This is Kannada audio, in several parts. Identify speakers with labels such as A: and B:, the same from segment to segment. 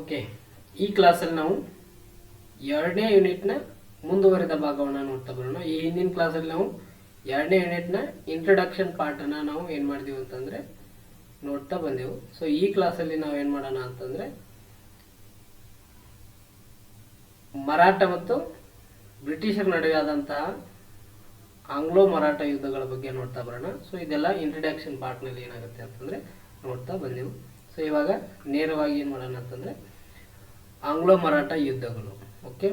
A: ಓಕೆ, ಈ ಕ್ಲಾಸಲ್ಲಿ ನಾವು ಎರಡನೇ ಯೂನಿಟ್ನ ಮುಂದುವರೆದ ಭಾಗವನ್ನು ನೋಡ್ತಾ ಬರೋಣ. ಈ ಹಿಂದಿನ ಕ್ಲಾಸಲ್ಲಿ ನಾವು ಎರಡನೇ ಯೂನಿಟ್ನ ಇಂಟ್ರಡಕ್ಷನ್ ಪಾರ್ಟನ್ನು ನಾವು ಏನು ಮಾಡಿದೀವಿ ಅಂತಂದರೆ ನೋಡ್ತಾ ಬಂದೆವು. ಸೊ ಈ ಕ್ಲಾಸಲ್ಲಿ ನಾವು ಏನು ಮಾಡೋಣ ಅಂತಂದರೆ ಮರಾಠ ಮತ್ತು ಬ್ರಿಟಿಷರ ನಡುವೆ ಆದಂತಹ ಆಂಗ್ಲೋ ಮರಾಠ ಯುದ್ಧಗಳ ಬಗ್ಗೆ ನೋಡ್ತಾ ಬರೋಣ. ಸೊ ಇದೆಲ್ಲ ಇಂಟ್ರಡಕ್ಷನ್ ಪಾರ್ಟ್ನಲ್ಲಿ ಏನಾಗುತ್ತೆ ಅಂತಂದರೆ ನೋಡ್ತಾ ಬಂದೆವು. ಸೊ ಇವಾಗ ನೇರವಾಗಿ ಏನು ಮಾಡೋಣ ಅಂತಂದರೆ ಆಂಗ್ಲೋ ಮರಾಠ ಯುದ್ಧಗಳು, ಓಕೆ?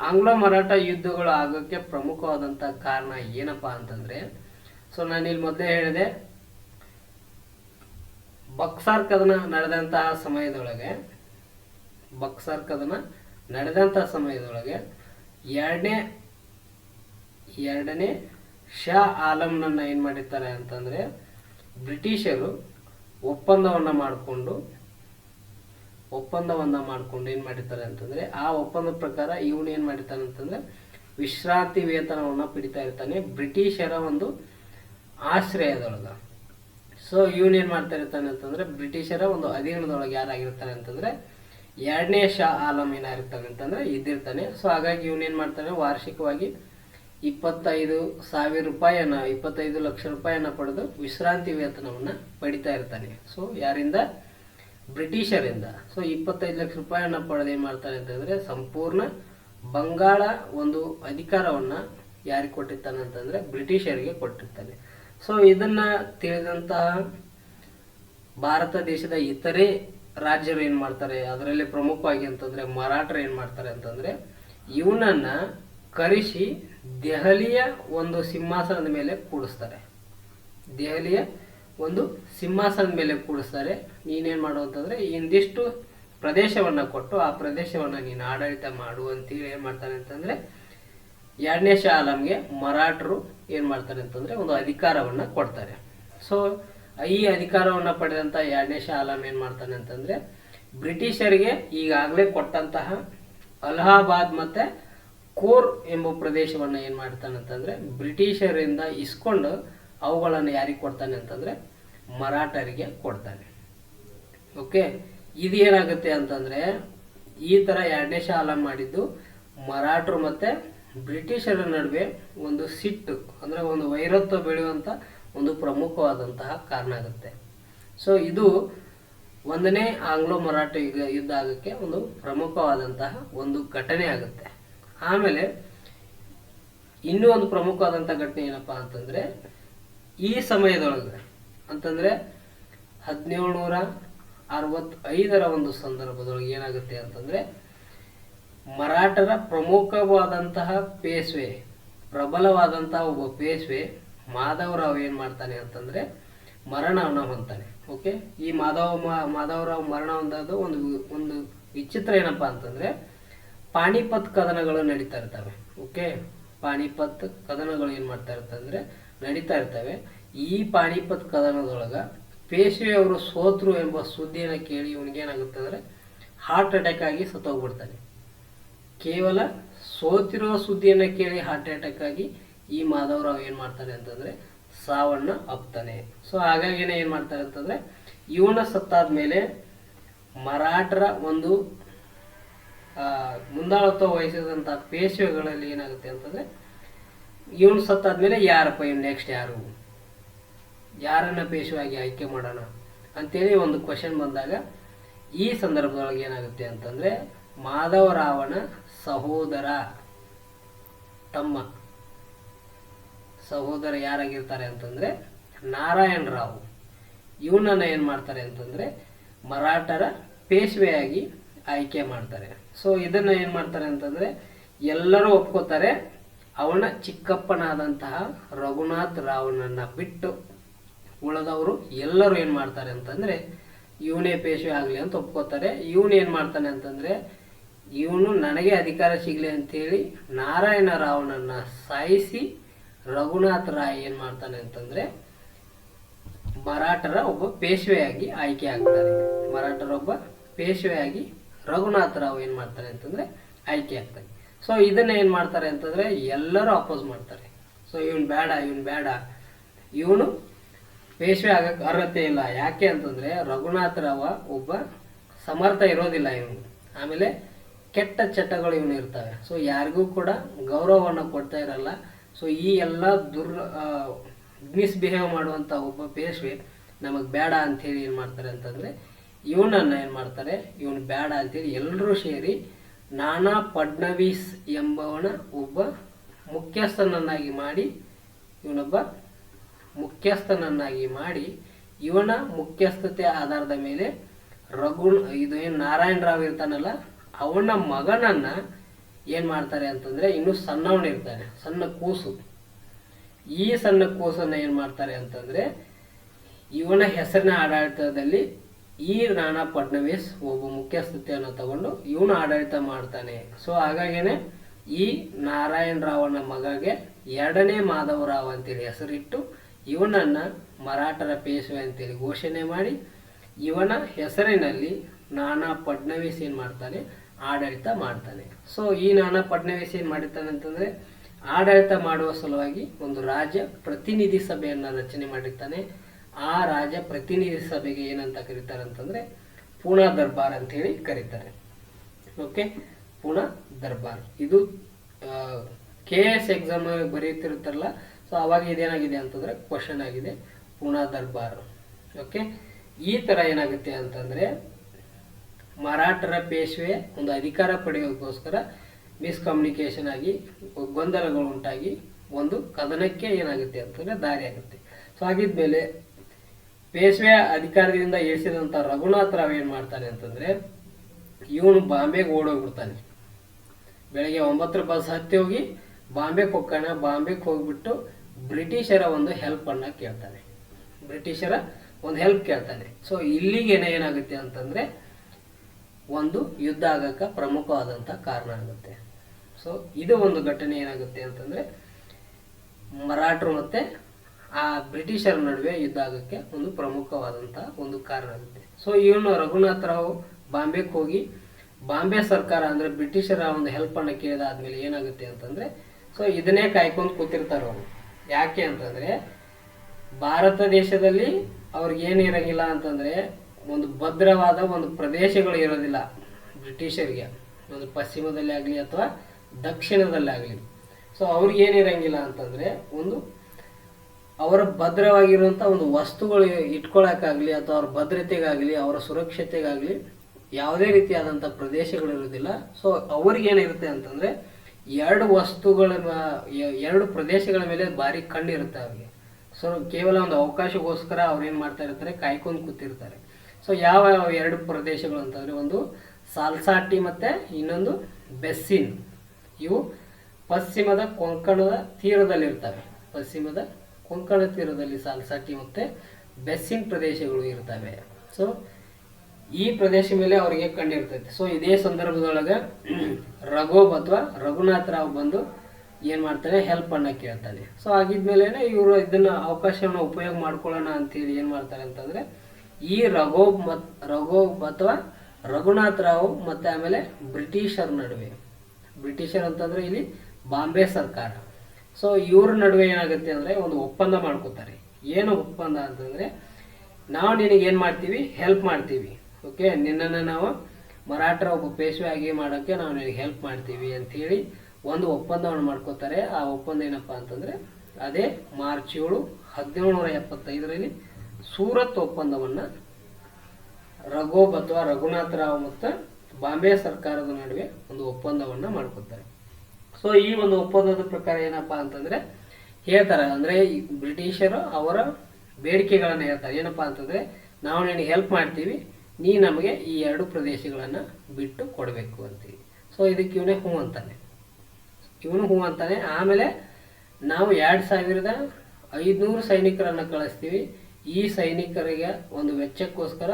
A: ಆಂಗ್ಲೋ ಮರಾಠ ಯುದ್ಧಗಳು ಆಗೋಕ್ಕೆ ಪ್ರಮುಖವಾದಂಥ ಕಾರಣ ಏನಪ್ಪ ಅಂತಂದರೆ ಸೊ ನಾನು ಇಲ್ಲಿ ಮೊದಲೇ ಹೇಳಿದೆ, ಬಕ್ಸಾರ್ ಕದನ ನಡೆದಂತಹ ಸಮಯದೊಳಗೆ, ಬಕ್ಸಾರ್ ಕದನ ನಡೆದಂತಹ ಸಮಯದೊಳಗೆ ಎರಡನೇ ಎರಡನೇ ಶಾ ಆಲಂನನ್ನ ಏನು ಮಾಡಿರ್ತಾರೆ ಅಂತಂದರೆ ಬ್ರಿಟಿಷರು ಒಪ್ಪಂದವನ್ನು ಮಾಡಿಕೊಂಡು ಒಪ್ಪಂದವನ್ನು ಮಾಡ್ಕೊಂಡು ಏನು ಮಾಡಿರ್ತಾರೆ ಅಂತಂದ್ರೆ, ಆ ಒಪ್ಪಂದದ ಪ್ರಕಾರ ಇವನು ಏನು ಮಾಡಿರ್ತಾನೆ ಅಂತಂದ್ರೆ, ವಿಶ್ರಾಂತಿ ವೇತನವನ್ನ ಪಡಿತಾ ಇರ್ತಾನೆ. ಬ್ರಿಟಿಷರ ಒಂದು ಆಶ್ರಯದೊಳಗೆ ಸೊ ಇವನು ಏನ್ ಮಾಡ್ತಾ ಇರ್ತಾನೆ ಅಂತಂದರೆ, ಬ್ರಿಟಿಷರ ಒಂದು ಅಧೀನದೊಳಗೆ ಯಾರಾಗಿರ್ತಾನೆ ಅಂತಂದ್ರೆ, ಎರಡನೇ ಶಾ ಆಲಂ ಏನಾಗಿರ್ತಾನೆ ಅಂತಂದ್ರೆ, ಇದ್ದಿರ್ತಾನೆ. ಸೊ ಹಾಗಾಗಿ ಇವನು ಏನು ಮಾಡ್ತಾನೆ, ವಾರ್ಷಿಕವಾಗಿ ಇಪ್ಪತ್ತೈದು ಸಾವಿರ ರೂಪಾಯಿಯನ್ನ ಇಪ್ಪತ್ತೈದು ಲಕ್ಷ ರೂಪಾಯಿಯನ್ನ ಪಡೆದು ವಿಶ್ರಾಂತಿ ವೇತನವನ್ನ ಪಡಿತಾ ಇರ್ತಾನೆ. ಸೊ ಯಾರಿಂದ? ಬ್ರಿಟಿಷರಿಂದ. ಸೊ ಇಪ್ಪತ್ತೈದು ಲಕ್ಷ ರೂಪಾಯಿಯನ್ನ ಪಡೆದು ಏನು ಮಾಡ್ತಾರೆ ಅಂತಂದರೆ ಸಂಪೂರ್ಣ ಬಂಗಾಳ ಒಂದು ಅಧಿಕಾರವನ್ನು ಯಾರಿಗೆ ಕೊಟ್ಟಿರ್ತಾನೆ ಅಂತಂದರೆ ಬ್ರಿಟಿಷರಿಗೆ ಕೊಟ್ಟಿರ್ತಾನೆ. ಸೊ ಇದನ್ನು ತಿಳಿದಂತಹ ಭಾರತ ದೇಶದ ಇತರೆ ರಾಜ್ಯರು ಏನು ಮಾಡ್ತಾರೆ? ಅದರಲ್ಲಿ ಪ್ರಮುಖವಾಗಿ ಅಂತಂದರೆ ಮರಾಠರು ಏನು ಮಾಡ್ತಾರೆ ಅಂತಂದರೆ ಇವನನ್ನು ಕರೆಸಿ ದೆಹಲಿಯ ಒಂದು ಸಿಂಹಾಸನದ ಮೇಲೆ ಕೂಡಿಸ್ತಾರೆ. ದೆಹಲಿಯ ಒಂದು ಸಿಂಹಾಸನದ ಮೇಲೆ ಕೂಡಿಸ್ತಾರೆ ನೀನೇನು ಮಾಡು ಅಂತಂದರೆ ಇಂದಿಷ್ಟು ಪ್ರದೇಶವನ್ನು ಕೊಟ್ಟು ಆ ಪ್ರದೇಶವನ್ನು ನೀನು ಆಡಳಿತ ಮಾಡು ಅಂತೇಳಿ ಏನು ಮಾಡ್ತಾನೆ ಅಂತಂದರೆ, ಎರಡನೇ ಶಾ ಆಲಂಗೆ ಮರಾಠರು ಏನು ಮಾಡ್ತಾರೆ ಅಂತಂದರೆ, ಒಂದು ಅಧಿಕಾರವನ್ನು ಕೊಡ್ತಾರೆ. ಸೊ ಈ ಅಧಿಕಾರವನ್ನು ಪಡೆದಂಥ ಎರಡನೇ ಶಾ ಆಲಂ ಏನು ಮಾಡ್ತಾನೆ ಅಂತಂದರೆ, ಬ್ರಿಟಿಷರಿಗೆ ಈಗಾಗಲೇ ಕೊಟ್ಟಂತಹ ಅಲಹಾಬಾದ್ ಮತ್ತು ಕೋರ್ ಎಂಬ ಪ್ರದೇಶವನ್ನು ಏನು ಮಾಡ್ತಾನೆ ಅಂತಂದರೆ, ಬ್ರಿಟಿಷರಿಂದ ಇಸ್ಕೊಂಡು ಅವುಗಳನ್ನು ಯಾರಿಗೆ ಕೊಡ್ತಾನೆ ಅಂತಂದರೆ ಮರಾಠರಿಗೆ ಕೊಡ್ತಾನೆ. ಓಕೆ ಇದು ಏನಾಗುತ್ತೆ ಅಂತಂದರೆ ಈ ಥರ ಎರಡನೇ ಶಾಲ ಮಾಡಿದ್ದು ಮರಾಠರು ಮತ್ತು ಬ್ರಿಟಿಷರ ನಡುವೆ ಒಂದು ಸಿಟ್ಟು, ಅಂದರೆ ಒಂದು ವೈರತ್ವ ಬೆಳೆಯುವಂಥ ಒಂದು ಪ್ರಮುಖವಾದಂತಹ ಕಾರಣ ಆಗುತ್ತೆ. ಸೊ ಇದು ಒಂದನೇ ಆಂಗ್ಲೋ ಮರಾಠ ಯುದ್ಧ ಆಗಕ್ಕೆ ಒಂದು ಪ್ರಮುಖವಾದಂತಹ ಒಂದು ಘಟನೆ ಆಗುತ್ತೆ. ಆಮೇಲೆ ಇನ್ನೂ ಒಂದು ಪ್ರಮುಖವಾದಂಥ ಘಟನೆ ಏನಪ್ಪಾ ಅಂತಂದರೆ ಈ ಸಮಯದೊಳಗೆ ಅಂತಂದರೆ ಹದಿನೇಳುನೂರ ಅರವತ್ತೈದರ ಒಂದು ಸಂದರ್ಭದೊಳಗೆ ಏನಾಗುತ್ತೆ ಅಂತಂದರೆ ಮರಾಠರ ಪ್ರಮುಖವಾದಂತಹ ಪೇಶ್ವೆ, ಪ್ರಬಲವಾದಂತಹ ಒಬ್ಬ ಪೇಶ್ವೆ ಮಾಧವರಾವ್ ಏನು ಮಾಡ್ತಾನೆ ಅಂತಂದರೆ ಮರಣವನ್ನು ಹೊಂತಾನೆ ಓಕೆ ಈ ಮಾಧವ ಮಾಧವರಾವ್ ಮರಣ ಹೊಂದೋದು ಒಂದು ಒಂದು ವಿಚಿತ್ರ ಏನಪ್ಪ ಅಂತಂದರೆ ಪಾಣಿಪತ್ ಕದನಗಳು ನಡೀತಾ ಇರ್ತವೆ. ಓಕೆ ಪಾಣಿಪತ್ ಕದನಗಳು ಏನು ಮಾಡ್ತಾ ಇರ್ತಂದ್ರೆ ನಡೀತಾ ಇರ್ತವೆ. ಈ ಪಾಣಿಪತ್ ಕದನದೊಳಗೆ ಪೇಶ್ವೆ ಅವರು ಸೋತ್ರು ಎಂಬ ಸುದ್ದಿಯನ್ನು ಕೇಳಿ ಇವನಿಗೇನಾಗುತ್ತೆ ಅಂದರೆ ಹಾರ್ಟ್ ಅಟ್ಯಾಕ್ ಆಗಿ ಸತ್ತೋಗ್ಬಿಡ್ತಾನೆ. ಕೇವಲ ಸೋತಿರೋ ಸುದ್ದಿಯನ್ನು ಕೇಳಿ ಹಾರ್ಟ್ ಅಟ್ಯಾಕ್ ಆಗಿ ಈ ಮಾಧವರಾವ್ ಏನು ಮಾಡ್ತಾನೆ ಅಂತಂದರೆ ಸಾವನ್ನು ಅಪ್ತಾನೆ. ಸೊ ಹಾಗಾಗಿನೇ ಏನು ಮಾಡ್ತಾರೆ ಅಂತಂದರೆ ಇವನ ಸತ್ತಾದ ಮೇಲೆ ಮರಾಠರ ಒಂದು ಮುಂದಾಳತ್ವ ವಹಿಸಿದಂಥ ಪೇಶ್ವೆಗಳಲ್ಲಿ ಏನಾಗುತ್ತೆ ಅಂತಂದರೆ ಇವನು ಸತ್ತಾದ್ಮೇಲೆ ಯಾರಪ್ಪ ಇವ್ನು ನೆಕ್ಸ್ಟ್ ಯಾರು? ಯಾರನ್ನ ಪೇಶವಾಗಿ ಆಯ್ಕೆ ಮಾಡೋಣ? ಅಂತೇಳಿ ಒಂದು ಕ್ವಶನ್ ಬಂದಾಗ, ಈ ಸಂದರ್ಭದೊಳಗೆ ಏನಾಗುತ್ತೆ ಅಂತಂದರೆ ಮಾಧವರಾವನ ಸಹೋದರ, ತಮ್ಮ ಸಹೋದರ ಯಾರಾಗಿರ್ತಾರೆ ಅಂತಂದರೆ ನಾರಾಯಣ ರಾವ್ ಇವನನ್ನು ಏನು ಮಾಡ್ತಾರೆ ಅಂತಂದರೆ, ಮರಾಠರ ಪೇಶ್ವೆಯಾಗಿ ಆಯ್ಕೆ ಮಾಡ್ತಾರೆ. ಸೊ ಇದನ್ನು ಏನು ಮಾಡ್ತಾರೆ ಅಂತಂದರೆ, ಎಲ್ಲರೂ ಒಪ್ಕೋತಾರೆ. ಅವನ ಚಿಕ್ಕಪ್ಪನಾದಂತಹ ರಘುನಾಥ್ ರಾವ್ನನ್ನು ಬಿಟ್ಟು ಉಳದವರು ಎಲ್ಲರೂ ಏನು ಮಾಡ್ತಾರೆ ಅಂತಂದರೆ, ಇವನೇ ಪೇಶ್ವೆ ಆಗಲಿ ಅಂತ ಒಪ್ಕೋತಾರೆ. ಇವನು ಏನು ಮಾಡ್ತಾನೆ ಅಂತಂದರೆ, ಇವನು ನನಗೆ ಅಧಿಕಾರ ಸಿಗಲಿ ಅಂತೇಳಿ ನಾರಾಯಣ ರಾವ್ನನ್ನು ಸಾಯಿಸಿ ರಘುನಾಥ್ ರಾಯ್ ಏನು ಮಾಡ್ತಾನೆ ಅಂತಂದರೆ, ಮರಾಠರ ಒಬ್ಬ ಪೇಶ್ವೆಯಾಗಿ ಆಯ್ಕೆ ಆಗ್ತಾನೆ ಮರಾಠರ ಒಬ್ಬ ಪೇಶ್ವೆಯಾಗಿ ರಘುನಾಥ್ ರಾವ್ ಏನು ಮಾಡ್ತಾನೆ ಅಂತಂದರೆ, ಆಯ್ಕೆ ಆಗ್ತಾನೆ ಸೊ ಇದನ್ನ ಏನು ಮಾಡ್ತಾರೆ ಅಂತಂದರೆ ಎಲ್ಲರೂ ಅಪೋಸ್ ಮಾಡ್ತಾರೆ. ಸೊ ಇವನು ಬೇಡ ಇವನು ಬೇಡ ಇವನು ಪೇಶ್ವೆ ಆಗಕ್ಕೆ ಅರ್ಹತೆ ಇಲ್ಲ. ಯಾಕೆ ಅಂತಂದರೆ ರಘುನಾಥ ರಾವ ಒಬ್ಬ ಸಮರ್ಥ ಇರೋದಿಲ್ಲ ಇವನು. ಆಮೇಲೆ ಕೆಟ್ಟ ಚಟಗಳು ಇವನು ಇರ್ತವೆ. ಸೊ ಯಾರಿಗೂ ಕೂಡ ಗೌರವವನ್ನು ಕೊಡ್ತಾ ಇರಲ್ಲ. ಸೊ ಈ ಎಲ್ಲ ದುರ್ ಮಿಸ್ಬಿಹೇವ್ ಮಾಡುವಂಥ ಒಬ್ಬ ಪೇಶ್ವೆ ನಮಗೆ ಬೇಡ ಅಂಥೇಳಿ ಏನು ಮಾಡ್ತಾರೆ ಅಂತಂದರೆ ಇವನನ್ನು ಏನು ಮಾಡ್ತಾರೆ, ಇವನು ಬೇಡ ಅಂತೇಳಿ ಎಲ್ಲರೂ ಸೇರಿ ನಾನಾ ಫಡ್ನವೀಸ್ ಎಂಬವನ ಒಬ್ಬ ಮುಖ್ಯಸ್ಥನನ್ನಾಗಿ ಮಾಡಿ, ಇವನೊಬ್ಬ ಮುಖ್ಯಸ್ಥನನ್ನಾಗಿ ಮಾಡಿ, ಇವನ ಮುಖ್ಯಸ್ಥತೆ ಆಧಾರದ ಮೇಲೆ ರಘು ಇದು ಏನು ನಾರಾಯಣ ರಾವ್ ಇರ್ತಾನಲ್ಲ, ಅವನ ಮಗನನ್ನ ಏನು ಮಾಡ್ತಾರೆ ಅಂತಂದ್ರೆ ಇನ್ನು ಸಣ್ಣವನಿರ್ತಾನೆ ಸಣ್ಣ ಕೂಸು. ಈ ಸಣ್ಣ ಕೂಸನ್ನ ಏನು ಮಾಡ್ತಾರೆ ಅಂತಂದ್ರೆ ಇವನ ಹೆಸರಿನ ಆಡಳಿತದಲ್ಲಿ ಈ ರಾಣಾ ಫಡ್ನವೀಸ್ ಒಬ್ಬ ಮುಖ್ಯಸ್ಥತೆಯನ್ನು ತಗೊಂಡು ಇವನು ಆಡಳಿತ ಮಾಡ್ತಾನೆ. ಸೊ ಹಾಗಾಗಿನೇ ಈ ನಾರಾಯಣ ರಾವನ ಮಗಗೆ ಎರಡನೇ ಮಾಧವರಾವ್ ಅಂತೇಳಿ ಹೆಸರಿಟ್ಟು ಇವನನ್ನ ಮರಾಠರ ಪೇಶ್ವೆ ಅಂತೇಳಿ ಘೋಷಣೆ ಮಾಡಿ ಇವನ ಹೆಸರಿನಲ್ಲಿ ನಾನಾ ಫಡ್ನವೀಸ್ ಏನು ಮಾಡ್ತಾನೆ? ಆಡಳಿತ ಮಾಡ್ತಾನೆ. ಸೊ ಈ ನಾನಾ ಫಡ್ನವೀಸ್ ಏನು ಮಾಡಿರ್ತಾನೆ ಅಂತಂದ್ರೆ ಆಡಳಿತ ಮಾಡುವ ಸಲುವಾಗಿ ಒಂದು ರಾಜ್ಯ ಪ್ರತಿನಿಧಿ ಸಭೆಯನ್ನ ರಚನೆ ಮಾಡಿರ್ತಾನೆ. ಆ ರಾಜ ಪ್ರತಿನಿಧಿ ಸಭೆಗೆ ಏನಂತ ಕರೀತಾರೆ ಅಂತಂದ್ರೆ ಪೂನಾ ದರ್ಬಾರ್ ಅಂತ ಹೇಳಿ ಕರೀತಾರೆ. ಓಕೆ ಪೂನಾ ದರ್ಬಾರ್. ಇದು ಕೆ ಎಸ್ ಎಕ್ಸಾಮ್ ಬರೆಯುತ್ತಿರುತ್ತಲ್ಲ ಸೊ ಅವಾಗ ಇದೇನಾಗಿದೆ ಅಂತಂದ್ರೆ ಕ್ವಶನ್ ಆಗಿದೆ ಪೂನಾ ದರ್ಬಾರ್. ಓಕೆ ಈ ತರ ಏನಾಗುತ್ತೆ ಅಂತಂದ್ರೆ, ಮರಾಠರ ಪೇಶ್ವೆ ಒಂದು ಅಧಿಕಾರ ಪಡೆಯೋದಕ್ಕೋಸ್ಕರ ಮಿಸ್ಕಮ್ಯುನಿಕೇಶನ್ ಆಗಿ ಗೊಂದಲಗಳು ಉಂಟಾಗಿ ಒಂದು ಕದನಕ್ಕೆ ಏನಾಗುತ್ತೆ ಅಂತಂದ್ರೆ ದಾರಿ ಆಗುತ್ತೆ. ಸೊ ಆಗಿದ್ಮೇಲೆ ಪೇಶ್ವೆ ಅಧಿಕಾರದಿಂದ ಎಳಿಸಿದಂಥ ರಘುನಾಥ್ ರಾವ್ ಏನು ಮಾಡ್ತಾನೆ ಅಂತಂದ್ರೆ, ಇವನು ಬಾಂಬೆಗೆ ಓಡೋಗ್ಬಿಡ್ತಾನೆ. ಬೆಳಗ್ಗೆ ಒಂಬತ್ತರ ಬಸ್ ಹತ್ತಿ ಹೋಗಿ ಬಾಂಬೆಗೆ ಕೊಕ್ಕಣ, ಬಾಂಬೆಗೆ ಹೋಗ್ಬಿಟ್ಟು ಬ್ರಿಟಿಷರ ಒಂದು ಹೆಲ್ಪ್ ಅನ್ನ ಕೇಳ್ತಾನೆ. ಬ್ರಿಟಿಷರ ಒಂದು ಹೆಲ್ಪ್ ಕೇಳ್ತಾನೆ. ಸೊ ಇಲ್ಲಿಗೇನೆ ಏನಾಗುತ್ತೆ ಅಂತಂದ್ರೆ, ಒಂದು ಯುದ್ಧ ಆಗಕ್ಕೆ ಪ್ರಮುಖವಾದಂಥ ಕಾರಣ ಆಗುತ್ತೆ. ಸೊ ಇದು ಒಂದು ಘಟನೆ ಏನಾಗುತ್ತೆ ಅಂತಂದ್ರೆ, ಮರಾಠರು ಮತ್ತೆ ಆ ಬ್ರಿಟಿಷರ ನಡುವೆ ಯುದ್ಧ ಆಗೋಕ್ಕೆ ಒಂದು ಪ್ರಮುಖವಾದಂಥ ಒಂದು ಕಾರಣ ಆಗುತ್ತೆ. ಸೊ ಇವನು ರಘುನಾಥ್ ರಾವ್ ಬಾಂಬೆಗೆ ಹೋಗಿ, ಬಾಂಬೆ ಸರ್ಕಾರ ಅಂದ್ರೆ ಬ್ರಿಟಿಷರ ಒಂದು ಹೆಲ್ಪ್ ಅನ್ನ ಕೇಳಿದಾದ್ಮೇಲೆ ಏನಾಗುತ್ತೆ ಅಂತಂದ್ರೆ ಸೊ ಇದನ್ನೇ ಕಾಯ್ಕೊಂಡು ಕೂತಿರ್ತಾರೆ ಅವರು. ಯಾಕೆ ಅಂತಂದ್ರೆ, ಭಾರತ ದೇಶದಲ್ಲಿ ಅವ್ರಿಗೆ ಏನು ಇರಂಗಿಲ್ಲ ಅಂತಂದ್ರೆ, ಒಂದು ಭದ್ರವಾದ ಒಂದು ಪ್ರದೇಶಗಳು ಇರೋದಿಲ್ಲ ಬ್ರಿಟಿಷರಿಗೆ. ಒಂದು ಪಶ್ಚಿಮದಲ್ಲಿ ಆಗಲಿ ಅಥವಾ ದಕ್ಷಿಣದಲ್ಲಿ ಆಗಲಿ. ಸೊ ಅವ್ರಿಗೆ ಏನಿರಂಗಿಲ್ಲ ಅಂತಂದ್ರೆ, ಒಂದು ಅವರ ಭದ್ರವಾಗಿರುವಂಥ ಒಂದು ವಸ್ತುಗಳು ಇಟ್ಕೊಳ್ಳೋಕ್ಕಾಗಲಿ ಅಥವಾ ಅವ್ರ ಭದ್ರತೆಗಾಗಲಿ, ಅವರ ಸುರಕ್ಷತೆಗಾಗಲಿ ಯಾವುದೇ ರೀತಿಯಾದಂಥ ಪ್ರದೇಶಗಳು ಇರೋದಿಲ್ಲ ಸೊ ಅವ್ರಿಗೇನಿರುತ್ತೆ ಅಂತಂದರೆ ಎರಡು ವಸ್ತುಗಳ ಎರಡು ಪ್ರದೇಶಗಳ ಮೇಲೆ ಭಾರಿ ಕಣ್ಣಿರುತ್ತೆ ಅವ್ರಿಗೆ. ಸೊ ಕೇವಲ ಒಂದು ಅವಕಾಶಕ್ಕೋಸ್ಕರ ಅವ್ರು ಏನು ಮಾಡ್ತಾ ಇರ್ತಾರೆ, ಕಾಯ್ಕೊಂಡು ಕೂತಿರ್ತಾರೆ. ಸೊ ಯಾವ ಎರಡು ಪ್ರದೇಶಗಳು ಅಂತಂದರೆ ಒಂದು ಸಾಲ್ಸಾಟಿ ಮತ್ತು ಇನ್ನೊಂದು ಬೆಸ್ಸಿನ್. ಇವು ಪಶ್ಚಿಮದ ಕೊಂಕಣದ ತೀರದಲ್ಲಿರ್ತವೆ. ಪಶ್ಚಿಮದ ಕೊಂಕಣ ತೀರದಲ್ಲಿ ಸಾಲ್ಸಾಟಿ ಮತ್ತೆ ಬೆಸ್ಸಿನ್ ಪ್ರದೇಶಗಳು ಇರ್ತವೆ. ಸೊ ಈ ಪ್ರದೇಶ ಮೇಲೆ ಅವರಿಗೆ ಕಂಡಿರ್ತೈತೆ ಸೊ ಇದೇ ಸಂದರ್ಭದೊಳಗೆ ರಘೋಬ್ ಅಥವಾ ರಘುನಾಥ್ ರಾವ್ ಬಂದು ಏನು ಮಾಡ್ತಾನೆ ಹೆಲ್ಪ್ ಅನ್ನ ಕೇಳ್ತಾನೆ ಸೊ ಆಗಿದ್ಮೇಲೆ ಇವರು ಇದನ್ನ ಅವಕಾಶವನ್ನು ಉಪಯೋಗ ಮಾಡ್ಕೊಳ್ಳೋಣ ಅಂತೇಳಿ ಏನು ಮಾಡ್ತಾರೆ ಅಂತಂದ್ರೆ, ಈ ರಘೋಬ್ ಮತ್, ರಘೋಬ್ ಅಥವಾ ರಘುನಾಥ್ ರಾವ್ ಮತ್ತೆ ಆಮೇಲೆ ಬ್ರಿಟಿಷರ್ ನಡುವೆ. ಬ್ರಿಟಿಷರ್ ಅಂತಂದ್ರೆ ಇಲ್ಲಿ ಬಾಂಬೆ ಸರ್ಕಾರ. ಸೊ ಇವ್ರ ನಡುವೆ ಏನಾಗುತ್ತೆ ಅಂದ್ರೆ ಒಂದು ಒಪ್ಪಂದ ಮಾಡ್ಕೋತಾರೆ. ಏನು ಒಪ್ಪಂದ ಅಂತಂದ್ರೆ, ನಾವು ನಿನಗೆ ಏನು ಮಾಡ್ತೀವಿ? ಹೆಲ್ಪ್ ಮಾಡ್ತೀವಿ. ಓಕೆ ನಿನ್ನನ್ನು ನಾವು ಮರಾಠರ ಒಬ್ಬ ಪೇಶ್ವೆ ಆಗಿ ಮಾಡೋಕ್ಕೆ ನಾವು ನಿನಗೆ ಹೆಲ್ಪ್ ಮಾಡ್ತೀವಿ ಅಂತ ಹೇಳಿ ಒಂದು ಒಪ್ಪಂದವನ್ನು ಮಾಡ್ಕೋತಾರೆ. ಆ ಒಪ್ಪಂದ ಏನಪ್ಪಾ ಅಂತಂದ್ರೆ, ಅದೇ ಮಾರ್ಚ್ ಏಳು ಹದಿನೇಳು ನೂರ ಎಪ್ಪತ್ತೈದರಲ್ಲಿ ಸೂರತ್ ಒಪ್ಪಂದವನ್ನ ರಘೋಬ್ ಅಥವಾ ರಘುನಾಥ್ ರಾವ್ ಮತ್ತು ಬಾಂಬೆ ಸರ್ಕಾರದ ನಡುವೆ ಒಂದು ಒಪ್ಪಂದವನ್ನ ಮಾಡ್ಕೋತಾರೆ. ಸೊ ಈ ಒಂದು ಒಪ್ಪಂದದ ಪ್ರಕಾರ ಏನಪ್ಪಾ ಅಂತಂದ್ರೆ ಹೇಳ್ತಾರೆ. ಅಂದ್ರೆ ಬ್ರಿಟಿಷರು ಅವರ ಬೇಡಿಕೆಗಳನ್ನು ಹೇಳ್ತಾರೆ. ಏನಪ್ಪಾ ಅಂತಂದ್ರೆ ನಾವು ನಿನಗೆ ಹೆಲ್ಪ್ ಮಾಡ್ತೀವಿ. ನೀ ನಮಗೆ ಈ ಎರಡು ಪ್ರದೇಶಗಳನ್ನ ಬಿಟ್ಟು ಕೊಡಬೇಕು ಅಂತೀವಿ. ಸೊ ಇದಕ್ಕೆ ಇವನೇ ಹೂ ಅಂತಾನೆ. ಇವನು ಹೂ ಅಂತಾನೆ. ಆಮೇಲೆ ನಾವು ಎರಡು ಸಾವಿರದ ಐದುನೂರು ಸೈನಿಕರನ್ನ ಕಳಿಸ್ತೀವಿ. ಈ ಸೈನಿಕರಿಗೆ ಒಂದು ವೆಚ್ಚಕ್ಕೋಸ್ಕರ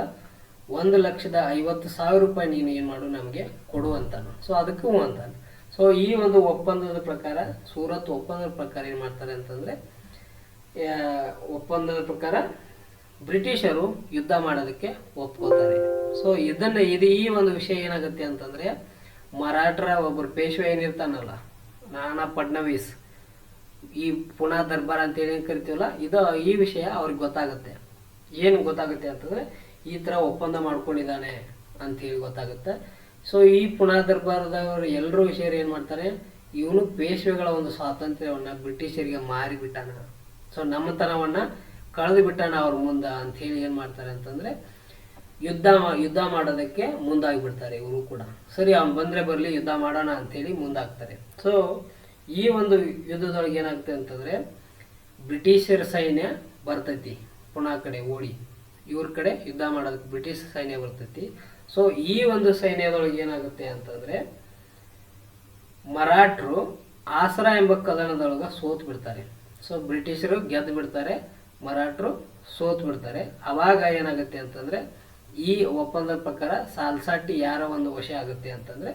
A: ಒಂದು ಲಕ್ಷದ ಐವತ್ತು ಸಾವಿರ ರೂಪಾಯಿ ನೀನು ಏನು ಮಾಡು ನಮಗೆ ಕೊಡು ಅಂತಾನು. ಸೊ ಅದಕ್ಕೂ ಅಂತಾನೆ. ಸೊ ಈ ಒಂದು ಒಪ್ಪಂದದ ಪ್ರಕಾರ, ಸೂರತ್ ಒಪ್ಪಂದದ ಪ್ರಕಾರ ಏನು ಮಾಡ್ತಾರೆ ಅಂತಂದರೆ ಒಪ್ಪಂದದ ಪ್ರಕಾರ ಬ್ರಿಟಿಷರು ಯುದ್ಧ ಮಾಡೋದಕ್ಕೆ ಒಪ್ಕೋತಾರೆ. ಸೊ ಇದನ್ನ, ಇದು ಈ ಒಂದು ವಿಷಯ ಏನಾಗುತ್ತೆ ಅಂತಂದರೆ, ಮರಾಠರ ಒಬ್ಬರು ಪೇಶ್ವೆ ಏನಿರ್ತಾನಲ್ಲ, ನಾನಾ ಫಡ್ನವೀಸ್ ಈ ಪುನಾ ದರ್ಬಾರ್ ಅಂತ ಹೇಳಿ ಕರಿತೀವಲ್ಲ, ಇದು, ಈ ವಿಷಯ ಅವ್ರಿಗೆ ಗೊತ್ತಾಗುತ್ತೆ. ಏನು ಗೊತ್ತಾಗುತ್ತೆ ಅಂತಂದ್ರೆ, ಈ ತರ ಒಪ್ಪಂದ ಮಾಡ್ಕೊಂಡಿದ್ದಾನೆ ಅಂತ ಹೇಳಿ ಗೊತ್ತಾಗುತ್ತೆ. ಸೊ ಈ ಪುಣಾ ದರ್ಬಾರದವರು ಎಲ್ಲರೂ ವಿಷಯ ಏನು ಮಾಡ್ತಾರೆ? ಇವನು ಪೇಶ್ವೆಗಳ ಒಂದು ಸ್ವಾತಂತ್ರ್ಯವನ್ನು ಬ್ರಿಟಿಷರಿಗೆ ಮಾರಿಬಿಟ್ಟಾನ. ಸೊ ನಮ್ಮತನವನ್ನು ಕಳೆದು ಬಿಟ್ಟಾನ ಅವ್ರ ಮುಂದೆ ಅಂತ ಹೇಳಿ ಏನ್ ಮಾಡ್ತಾರೆ ಅಂತಂದ್ರೆ, ಯುದ್ಧ ಯುದ್ಧ ಮಾಡೋದಕ್ಕೆ ಮುಂದಾಗಿಬಿಡ್ತಾರೆ ಇವರು ಕೂಡ. ಸರಿ, ಅವ್ನು ಬಂದರೆ ಬರಲಿ, ಯುದ್ಧ ಮಾಡೋಣ ಅಂಥೇಳಿ ಮುಂದಾಗ್ತಾರೆ. ಸೊ ಈ ಒಂದು ಯುದ್ಧದೊಳಗೆ ಏನಾಗ್ತದೆ ಅಂತಂದ್ರೆ, ಬ್ರಿಟಿಷರ ಸೈನ್ಯ ಬರ್ತೈತಿ ಪುಣಾ ಕಡೆ ಓಡಿ. ಇವ್ರ ಕಡೆ ಯುದ್ಧ ಮಾಡೋದಕ್ಕೆ ಬ್ರಿಟಿಷ್ ಸೈನ್ಯ ಬರ್ತೈತಿ. ಸೊ ಈ ಒಂದು ಸೈನ್ಯದೊಳಗೆ ಏನಾಗುತ್ತೆ ಅಂತಂದ್ರೆ, ಮರಾಠರು ಆಸರ ಎಂಬ ಕದನದೊಳಗ ಸೋತ್ ಬಿಡ್ತಾರೆ. ಸೊ ಬ್ರಿಟಿಷರು ಗೆದ್ದು ಬಿಡ್ತಾರೆ, ಮರಾಠರು ಸೋತ್ ಬಿಡ್ತಾರೆ. ಅವಾಗ ಏನಾಗುತ್ತೆ ಅಂತಂದ್ರೆ, ಈ ಒಪ್ಪಂದದ ಪ್ರಕಾರ ಸಾಲ್ಸಾಟಿ ಯಾರ ಒಂದು ವಶ ಆಗುತ್ತೆ ಅಂತಂದ್ರೆ,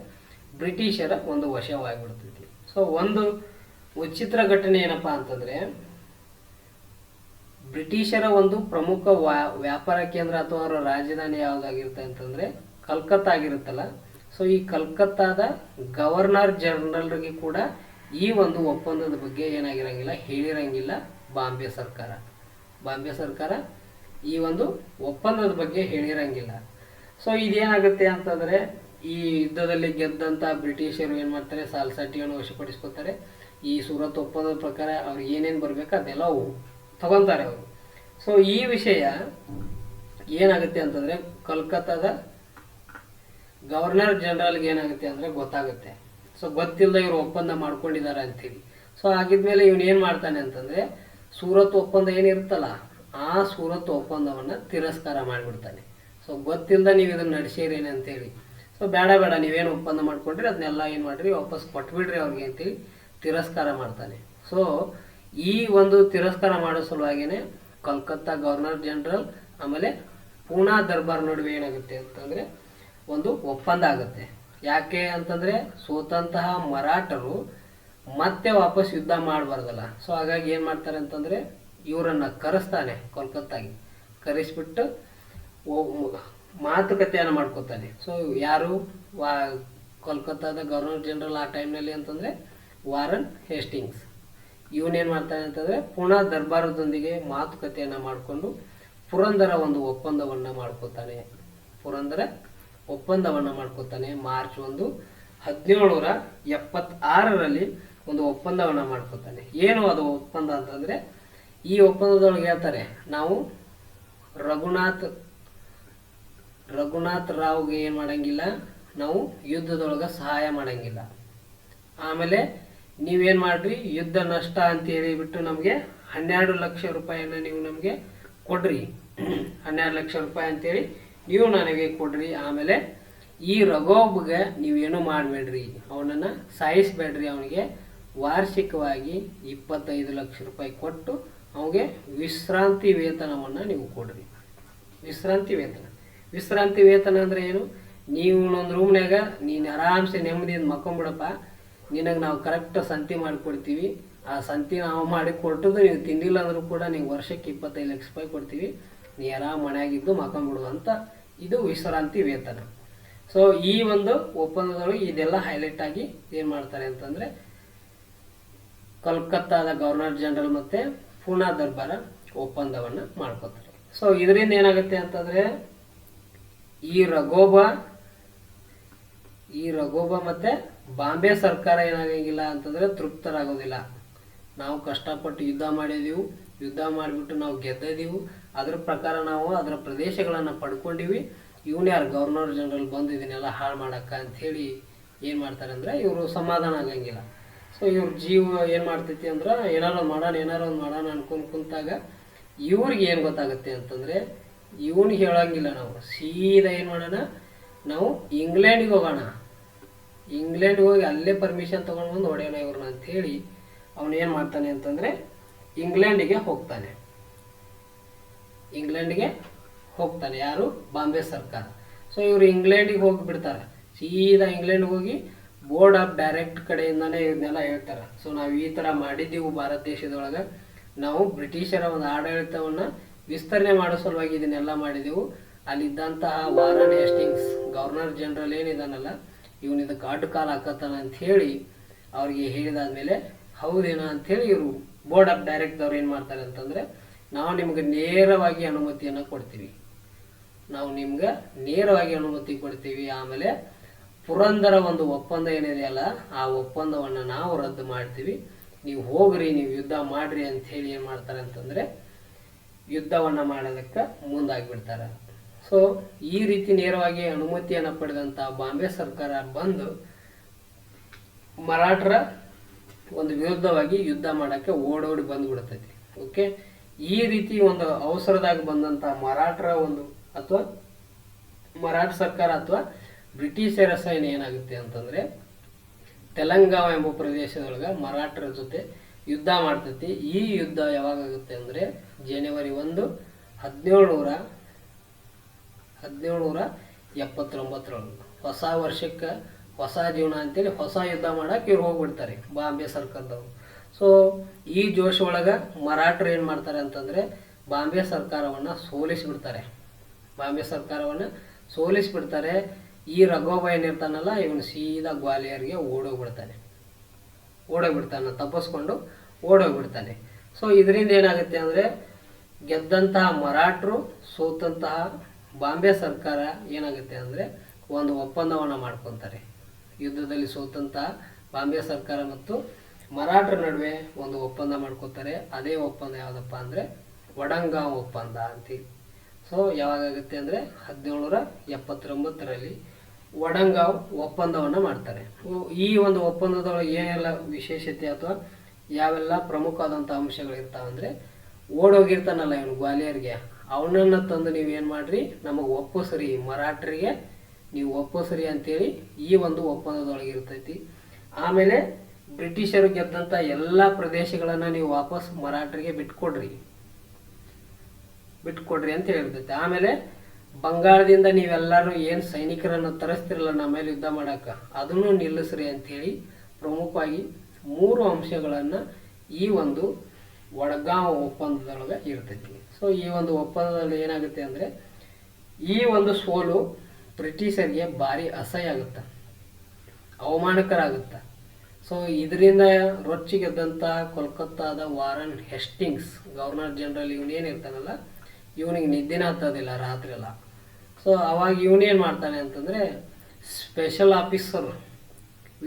A: ಬ್ರಿಟಿಷರ ಒಂದು ವಶವಾಗಿಬಿಡ್ತೈತಿ. ಸೊ ಒಂದು ವಿಚಿತ್ರ ಘಟನೆ ಏನಪ್ಪಾ ಅಂತಂದ್ರೆ ಬ್ರಿಟಿಷರ ಒಂದು ಪ್ರಮುಖ ವ್ಯಾ- ವ್ಯಾಪಾರ ಕೇಂದ್ರ ಅಥವಾ ಅವರ ರಾಜಧಾನಿ ಯಾವುದಾಗಿರುತ್ತೆ ಅಂತಂದ್ರೆ ಕಲ್ಕತ್ತಾ ಆಗಿರುತ್ತಲ್ಲ ಸೊ ಈ ಕಲ್ಕತ್ತಾದ ಗವರ್ನರ್ ಜನರಲ್ರಿಗೆ ಕೂಡ ಈ ಒಂದು ಒಪ್ಪಂದದ ಬಗ್ಗೆ ಏನಾಗಿರಂಗಿಲ್ಲ, ಹೇಳಿರಂಗಿಲ್ಲ ಬಾಂಬೆ ಸರ್ಕಾರ. ಬಾಂಬೆ ಸರ್ಕಾರ ಈ ಒಂದು ಒಪ್ಪಂದದ ಬಗ್ಗೆ ಹೇಳಿರಂಗಿಲ್ಲ. ಸೊ ಇದೇನಾಗುತ್ತೆ ಅಂತಂದ್ರೆ, ಈ ಯುದ್ಧದಲ್ಲಿ ಗೆದ್ದಂತ ಬ್ರಿಟಿಷರು ಏನು ಮಾಡ್ತಾರೆ ಸಾಲ್ಸಾಟಿಯನ್ನು ವಶಪಡಿಸ್ಕೋತಾರೆ ಈ ಸೂರತ್ ಒಪ್ಪಂದದ ಪ್ರಕಾರ ಅವ್ರಿಗೆ ಏನೇನು ಬರ್ಬೇಕು ಅದೆಲ್ಲ ತಗೊಂತಾರೆ. ಅವರು ಸೊ ಈ ವಿಷಯ ಏನಾಗುತ್ತೆ ಅಂತಂದ್ರೆ ಕಲ್ಕತ್ತಾದ ಗವರ್ನರ್ ಜನರಲ್ಗೆ ಏನಾಗುತ್ತೆ ಅಂದ್ರೆ ಗೊತ್ತಾಗುತ್ತೆ. ಸೊ ಗೊತ್ತಿಲ್ಲ ಇವರು ಒಪ್ಪಂದ ಮಾಡ್ಕೊಂಡಿದ್ದಾರೆ ಅಂತೇಳಿ ಸೊ ಆಗಿದ್ಮೇಲೆ ಇವನು ಏನ್ ಮಾಡ್ತಾನೆ ಅಂತಂದ್ರೆ ಸೂರತ್ ಒಪ್ಪಂದ ಏನಿರುತ್ತಲ್ಲ, ಆ ಸೂರತ್ ಒಪ್ಪಂದವನ್ನ ತಿರಸ್ಕಾರ ಮಾಡಿಬಿಡ್ತಾನೆ. ಸೊ ಗೊತ್ತಿಲ್ಲದ ನೀವು ಇದನ್ನ ನಡೆಸಿರೇನೆ ಅಂತೇಳಿ. ಸೊ ಬೇಡ ಬೇಡ, ನೀವೇನು ಒಪ್ಪಂದ ಮಾಡ್ಕೊಂಡ್ರಿ, ಅದನ್ನೆಲ್ಲ ಏನು ಮಾಡ್ರಿ, ವಾಪಸ್ ಕೊಟ್ಬಿಡ್ರಿ ಅವ್ರಿಗೆ ಅಂತೇಳಿ ತಿರಸ್ಕಾರ ಮಾಡ್ತಾನೆ. ಸೊ ಈ ಒಂದು ತಿರಸ್ಕಾರ ಮಾಡೋ ಸಲುವಾಗಿಯೇ ಕಲ್ಕತ್ತಾ ಗವರ್ನರ್ ಜನರಲ್, ಆಮೇಲೆ ಪೂನಾ ದರ್ಬಾರ್ ನಡುವೆ ಏನಾಗುತ್ತೆ ಅಂತಂದ್ರೆ ಒಂದು ಒಪ್ಪಂದ ಆಗುತ್ತೆ. ಯಾಕೆ ಅಂತಂದ್ರೆ ಸೋತಂತಹ ಮರಾಠರು ಮತ್ತೆ ವಾಪಸ್ ಯುದ್ಧ ಮಾಡಬಾರ್ದಲ್ಲ. ಸೊ ಹಾಗಾಗಿ ಏನು ಮಾಡ್ತಾರೆ ಅಂತಂದ್ರೆ ಇವರನ್ನು ಕರೆಸ್ತಾನೆ ಕೋಲ್ಕತ್ತಾಗೆ. ಕರೆಸ್ಬಿಟ್ಟು ಮಾತುಕತೆಯನ್ನು ಮಾಡ್ಕೋತಾನೆ. ಸೊ ಯಾರು? ವಾ, ಕೋಲ್ಕತ್ತಾದ ಗವರ್ನರ್ ಜನರಲ್ ಆ ಟೈಮ್ನಲ್ಲಿ ಅಂತಂದ್ರೆ ವಾರನ್ ಹೇಸ್ಟಿಂಗ್ಸ್. ಇವನೇನ್ ಮಾಡ್ತಾನೆ ಅಂತಂದ್ರೆ ಪುನಃ ದರ್ಬಾರದೊಂದಿಗೆ ಮಾತುಕತೆಯನ್ನ ಮಾಡಿಕೊಂಡು ಪುರಂದರ ಒಂದು ಒಪ್ಪಂದವನ್ನ ಮಾಡ್ಕೋತಾನೆ. ಪುರಂದರ ಒಪ್ಪಂದವನ್ನ ಮಾಡ್ಕೋತಾನೆ. ಮಾರ್ಚ್ ಒಂದು ಹದಿನೇಳನೂರ ಎಪ್ಪತ್ತಾರರಲ್ಲಿ ಒಂದು ಒಪ್ಪಂದವನ್ನ ಮಾಡ್ಕೋತಾನೆ. ಏನು ಅದು ಒಪ್ಪಂದ ಅಂತಂದ್ರೆ ಈ ಒಪ್ಪಂದದೊಳಗೆ ಹೇಳ್ತಾರೆ, ನಾವು ರಘುನಾಥ್ ರಘುನಾಥ್ ರಾವ್ಗೆ ಏನ್ ಮಾಡಂಗಿಲ್ಲ, ನಾವು ಯುದ್ಧದೊಳಗ ಸಹಾಯ ಮಾಡಂಗಿಲ್ಲ. ಆಮೇಲೆ ನೀವೇನ್ ಮಾಡ್ರಿ, ಯುದ್ಧ ನಷ್ಟ ಅಂತ ಹೇಳಿಬಿಟ್ಟು ನಮಗೆ ಹನ್ನೆರಡು ಲಕ್ಷ ರೂಪಾಯಿಯನ್ನ ನೀವು ನಮಗೆ ಕೊಡ್ರಿ. ಹನ್ನೆರಡು ಲಕ್ಷ ರೂಪಾಯಿ ಅಂತೇಳಿ ನೀವು ನನಗೆ ಕೊಡ್ರಿ. ಆಮೇಲೆ ಈ ರಘೋಬ್ಗೆ ನೀವೇನು ಮಾಡಬೇಡ್ರಿ, ಅವನನ್ನ ಸಾಯಿಸ್ಬೇಡ್ರಿ. ಅವನಿಗೆ ವಾರ್ಷಿಕವಾಗಿ ಇಪ್ಪತ್ತೈದು ಲಕ್ಷ ರೂಪಾಯಿ ಕೊಟ್ಟು ಅವನಿಗೆ ವಿಶ್ರಾಂತಿ ವೇತನವನ್ನ ನೀವು ಕೊಡ್ರಿ. ವಿಶ್ರಾಂತಿ ವೇತನ. ವಿಶ್ರಾಂತಿ ವೇತನ ಅಂದ್ರೆ ಏನು? ನೀವು ಒಂದು ರೂಮ್ನಾಗ ನೀನು ಆರಾಮ್ಸೆ ನೆಮ್ಮದಿಯಿಂದ ಮಕ್ಕೊಂಬಿಡಪ್ಪ ನಿನಗೆ ನಾವು ಕರೆಕ್ಟ್ ಸಂತಿ ಮಾಡಿಕೊಡ್ತೀವಿ. ಆ ಸಂತಿ ನಾವು ಮಾಡಿ ಕೊಟ್ಟದ್ದು ನೀವು ತಿಂದಿಲ್ಲ ಅಂದರೂ ಕೂಡ ನೀವು ವರ್ಷಕ್ಕೆ ಇಪ್ಪತ್ತೈದು ಲಕ್ಷ ರೂಪಾಯಿ ಕೊಡ್ತೀವಿ. ನೀ ಆರಾಮ್ ಮನೆಯಾಗಿದ್ದು ಮಕ್ಕೊಂಬಿಡು ಅಂತ ಇದು ವಿಶ್ರಾಂತಿ ವೇತನ. ಸೊ ಈ ಒಂದು ಒಪ್ಪಂದದೊಳಗೆ ಇದೆಲ್ಲ ಹೈಲೈಟ್ ಆಗಿ ಏನ್ ಮಾಡ್ತಾರೆ ಅಂತಂದ್ರೆ ಕಲ್ಕತ್ತಾದ ಗವರ್ನರ್ ಜನರಲ್ ಮತ್ತೆ ಪೂನಾ ದರ್ಬಾರ ಒಪ್ಪಂದವನ್ನ ಮಾಡ್ಕೋತಾರೆ. ಸೊ ಇದರಿಂದ ಏನಾಗುತ್ತೆ ಅಂತಂದ್ರೆ ಈ ರಘೋಬ ಈ ರಘೋಬ ಮತ್ತೆ ಬಾಂಬೆ ಸರ್ಕಾರ ಏನಾಗಂಗಿಲ್ಲ ಅಂತಂದ್ರೆ ತೃಪ್ತರಾಗೋದಿಲ್ಲ. ನಾವು ಕಷ್ಟಪಟ್ಟು ಯುದ್ಧ ಮಾಡಿದೀವಿ. ಯುದ್ಧ ಮಾಡಿಬಿಟ್ಟು ನಾವು ಗೆದ್ದಿದೀವಿ. ಅದ್ರ ಪ್ರಕಾರ ನಾವು ಅದರ ಪ್ರದೇಶಗಳನ್ನು ಪಡ್ಕೊಂಡಿವಿ. ಇವನು ಯಾರು? ಗವರ್ನರ್ ಜನರಲ್ ಬಂದು ಇದನ್ನೆಲ್ಲ ಹಾಳು ಮಾಡೋಕ್ಕೆ ಅಂತ ಹೇಳಿ ಏನ್ ಮಾಡ್ತಾರೆ ಅಂದರೆ ಇವರು ಸಮಾಧಾನ ಆಗಂಗಿಲ್ಲ. ಸೊ ಇವ್ರ ಜೀವ ಏನು ಮಾಡ್ತೈತಿ ಅಂದ್ರೆ ಏನಾರು ಮಾಡೋಣ, ಏನಾರು ಒಂದು ಮಾಡೋಣ ಅನ್ಕೊಂಡು ಕುಂತಾಗ ಇವ್ರಿಗೆ ಏನು ಗೊತ್ತಾಗುತ್ತೆ ಅಂತಂದರೆ ಇವನು ಹೇಳೋಂಗಿಲ್ಲ ನಾವು. ಸೀದಾ ಏನು ಮಾಡೋಣ? ನಾವು ಇಂಗ್ಲೆಂಡಿಗೆ ಹೋಗೋಣ. ಇಂಗ್ಲೆಂಡ್ ಹೋಗಿ ಅಲ್ಲೇ ಪರ್ಮಿಷನ್ ತಗೊಂಡು ಬಂದು ಹೊಡೆಯೋಣ ಇವ್ರನ್ನ ಅಂತ ಹೇಳಿ ಅವನು ಏನು ಮಾಡ್ತಾನೆ ಅಂತಂದರೆ ಇಂಗ್ಲೆಂಡಿಗೆ ಹೋಗ್ತಾನೆ. ಇಂಗ್ಲೆಂಡ್ಗೆ ಹೋಗ್ತಾನೆ, ಯಾರು? ಬಾಂಬೆ ಸರ್ಕಾರ. ಸೊ ಇವರು ಇಂಗ್ಲೆಂಡಿಗೆ ಹೋಗಿ ಬಿಡ್ತಾರೆ. ಸೀದಾ ಇಂಗ್ಲೆಂಡ್ಗೆ ಹೋಗಿ ಬೋರ್ಡ್ ಆಫ್ ಡೈರೆಕ್ಟ್ ಕಡೆಯಿಂದನೇ ಇದನ್ನೆಲ್ಲ ಹೇಳ್ತಾರೆ. ಸೊ ನಾವು ಈ ತರ ಮಾಡಿದ್ದೀವಿ ಭಾರತ ದೇಶದೊಳಗೆ. ನಾವು ಬ್ರಿಟಿಷರ ಒಂದು ಆಡಳಿತವನ್ನ ವಿಸ್ತರಣೆ ಮಾಡೋ ಸಲುವಾಗಿ ಇದನ್ನೆಲ್ಲ ಮಾಡಿದೆವು. ಅಲ್ಲಿದ್ದಂತಹ ವಾರನ್ ಹೇಸ್ಟಿಂಗ್ಸ್ ಗವರ್ನರ್ ಜನರಲ್ ಏನಿದಾನಲ್ಲ ಇವನು ಇದಕ್ಕೆ ಅಡ್ಡ ಕಾಲ ಹಾಕತ್ತಾನ ಅಂತ ಹೇಳಿ ಅವ್ರಿಗೆ ಹೇಳಿದಾದ್ಮೇಲೆ, ಹೌದೇನ? ಅಂತ ಹೇಳಿ ಇವರು ಬೋರ್ಡ್ ಆಫ್ ಡೈರೆಕ್ಟ್ ಏನು ಏನ್ ಮಾಡ್ತಾರೆ ಅಂತಂದ್ರೆ, ನಾವು ನಿಮ್ಗೆ ನೇರವಾಗಿ ಅನುಮತಿಯನ್ನ ಕೊಡ್ತೀವಿ. ನಾವು ನಿಮ್ಗೆ ನೇರವಾಗಿ ಅನುಮತಿ ಕೊಡ್ತೀವಿ. ಆಮೇಲೆ ಪುರಂದರ ಒಂದು ಒಪ್ಪಂದ ಏನಿದೆಯಲ್ಲ ಆ ಒಪ್ಪಂದವನ್ನು ನಾವು ರದ್ದು ಮಾಡ್ತೀವಿ. ನೀವು ಹೋಗ್ರಿ, ನೀವು ಯುದ್ಧ ಮಾಡ್ರಿ ಅಂತ ಹೇಳಿ ಏನು ಮಾಡ್ತಾರೆ ಅಂತಂದರೆ, ಯುದ್ಧವನ್ನು ಮಾಡೋದಕ್ಕೆ ಮುಂದಾಗಿಬಿಡ್ತಾರೆ. ಸೊ, ಈ ರೀತಿ ನೇರವಾಗಿ ಅನುಮತಿಯನ್ನು ಪಡೆದಂಥ ಬಾಂಬೆ ಸರ್ಕಾರ ಬಂದು ಮರಾಠರ ಒಂದು ವಿರುದ್ಧವಾಗಿ ಯುದ್ಧ ಮಾಡೋಕ್ಕೆ ಓಡೋಡಿ ಬಂದ್ಬಿಡ್ತೈತಿ. ಓಕೆ? ಈ ರೀತಿ ಒಂದು ಅವಸರದಾಗ ಬಂದಂಥ ಮರಾಠರ ಒಂದು ಅಥವಾ ಮರಾಠ ಸರ್ಕಾರ ಅಥವಾ ಬ್ರಿಟಿಷರ ಸೈನ್ಯ ಏನಾಗುತ್ತೆ ಅಂತಂದ್ರೆ, ತೆಲಂಗಾಣ ಎಂಬ ಪ್ರದೇಶದೊಳಗೆ ಮರಾಠರ ಜೊತೆ ಯುದ್ಧ ಮಾಡ್ತೈತಿ. ಈ ಯುದ್ಧ ಯಾವಾಗ ಆಗುತ್ತೆ ಅಂದ್ರೆ, ಜನವರಿ ಒಂದು, ಹದಿನೇಳು ನೂರ ಹದಿನೇಳು ನೂರ ಎಪ್ಪತ್ತೊಂಬತ್ತರೊಳಗೆ. ಹೊಸ ವರ್ಷಕ್ಕೆ ಹೊಸ ಜೀವನ ಅಂತೇಳಿ ಹೊಸ ಯುದ್ಧ ಮಾಡಕ್ಕೆ ಇವ್ರು ಹೋಗ್ಬಿಡ್ತಾರೆ, ಬಾಂಬೆ ಸರ್ಕಾರದವ್ರು. ಸೊ ಈ ಜೋಶ್ ಒಳಗೆ ಮರಾಠರು ಏನು ಮಾಡ್ತಾರೆ ಅಂತಂದ್ರೆ ಬಾಂಬೆ ಸರ್ಕಾರವನ್ನು ಸೋಲಿಸಿಬಿಡ್ತಾರೆ. ಬಾಂಬೆ ಸರ್ಕಾರವನ್ನು ಸೋಲಿಸಿಬಿಡ್ತಾರೆ, ಈ ರಘೋಬ ಏನಿರ್ತಾನಲ್ಲ ಇವನು ಸೀದಾ ಗ್ವಾಲಿಯರ್ಗೆ ಓಡೋಗ್ಬಿಡ್ತಾನೆ. ಓಡೋಗ್ಬಿಡ್ತಾನೆ, ತಪ್ಪಿಸ್ಕೊಂಡು ಓಡೋಗ್ಬಿಡ್ತಾನೆ. ಸೊ ಇದರಿಂದ ಏನಾಗುತ್ತೆ ಅಂದರೆ ಗೆದ್ದಂತಹ ಮರಾಠರು ಸೋತಂತಹ ಬಾಂಬೆ ಸರ್ಕಾರ ಏನಾಗುತ್ತೆ ಅಂದರೆ ಒಂದು ಒಪ್ಪಂದವನ್ನು ಮಾಡ್ಕೊತಾರೆ. ಯುದ್ಧದಲ್ಲಿ ಸೋತಂತಹ ಬಾಂಬೆ ಸರ್ಕಾರ ಮತ್ತು ಮರಾಠರ ನಡುವೆ ಒಂದು ಒಪ್ಪಂದ ಮಾಡ್ಕೋತಾರೆ. ಅದೇ ಒಪ್ಪಂದ ಯಾವುದಪ್ಪ ಅಂದರೆ ವಡಂಗಾಂವ್ ಒಪ್ಪಂದ ಅಂತೀವಿ ಸೊ ಯಾವಾಗುತ್ತೆ ಅಂದರೆ ಹದಿನೇಳುನೂರ ಎಪ್ಪತ್ತೊಂಬತ್ತರಲ್ಲಿ ವಡಂಗಾವ್ ಒಪ್ಪಂದವನ್ನು ಮಾಡ್ತಾರೆ. ಈ ಒಂದು ಒಪ್ಪಂದದೊಳಗೆ ಏನೆಲ್ಲ ವಿಶೇಷತೆ ಅಥವಾ ಯಾವೆಲ್ಲ ಪ್ರಮುಖವಾದಂಥ ಅಂಶಗಳು ಅಂದರೆ ಓಡೋಗಿರ್ತಾನಲ್ಲ ಇವನು ಗ್ವಾಲಿಯರ್ಗೆ. ಅವನನ್ನ ತಂದು ಏನು ಮಾಡ್ರಿ? ನಮಗೆ ಸರಿ. ಮರಾಠರಿಗೆ ನೀವು ಒಪ್ಪಿಸ್ರಿ ಅಂತೇಳಿ ಈ ಒಂದು ಒಪ್ಪಂದದೊಳಗಿರ್ತೈತಿ ಆಮೇಲೆ ಬ್ರಿಟಿಷರು ಗೆದ್ದಂಥ ಎಲ್ಲ ಪ್ರದೇಶಗಳನ್ನು ನೀವು ವಾಪಸ್ ಮರಾಠರಿಗೆ ಬಿಟ್ಕೊಡ್ರಿ. ಬಿಟ್ಕೊಡ್ರಿ ಅಂತ ಹೇಳಿರ್ತೈತಿ. ಆಮೇಲೆ ಬಂಗಾಳದಿಂದ ನೀವೆಲ್ಲರೂ ಏನು ಸೈನಿಕರನ್ನು ತರಿಸ್ತಿರಲ್ಲ ನಮ್ಮ ಮೇಲೆ ಯುದ್ಧ ಮಾಡಾಕ, ಅದನ್ನು ನಿಲ್ಲಿಸ್ರಿ ಅಂತೇಳಿ ಪ್ರಮುಖವಾಗಿ ಮೂರು ಅಂಶಗಳನ್ನು ಈ ಒಂದು ವಡಗಾಂವ್ ಒಪ್ಪಂದದೊಳಗೆ ಇರ್ತೈತಿ. ಸೊ ಈ ಒಂದು ಒಪ್ಪಂದದಲ್ಲಿ ಏನಾಗುತ್ತೆ ಅಂದರೆ, ಈ ಒಂದು ಸೋಲು ಬ್ರಿಟಿಷರಿಗೆ ಭಾರಿ ಅಸಹ್ಯ ಆಗುತ್ತೆ ಅವಮಾನಕರ ಆಗುತ್ತೆ ಸೊ ಇದರಿಂದ ರೊಚ್ಚಿಗೆದ್ದಂಥ ಕೋಲ್ಕತ್ತಾದ ವಾರನ್ ಹೆಸ್ಟಿಂಗ್ಸ್, ಗವರ್ನರ್ ಜನರಲ್ ಇವನೇನಿರ್ತಾನಲ್ಲ ಇವನಿಗೆ ನಿದ್ದೆನೇ ಹತ್ತೋದಿಲ್ಲ ರಾತ್ರಿ ಎಲ್ಲ. ಸೊ ಅವಾಗ ಇವನೇನು ಮಾಡ್ತಾನೆ ಅಂತಂದರೆ ಸ್ಪೆಷಲ್ ಆಫೀಸರ್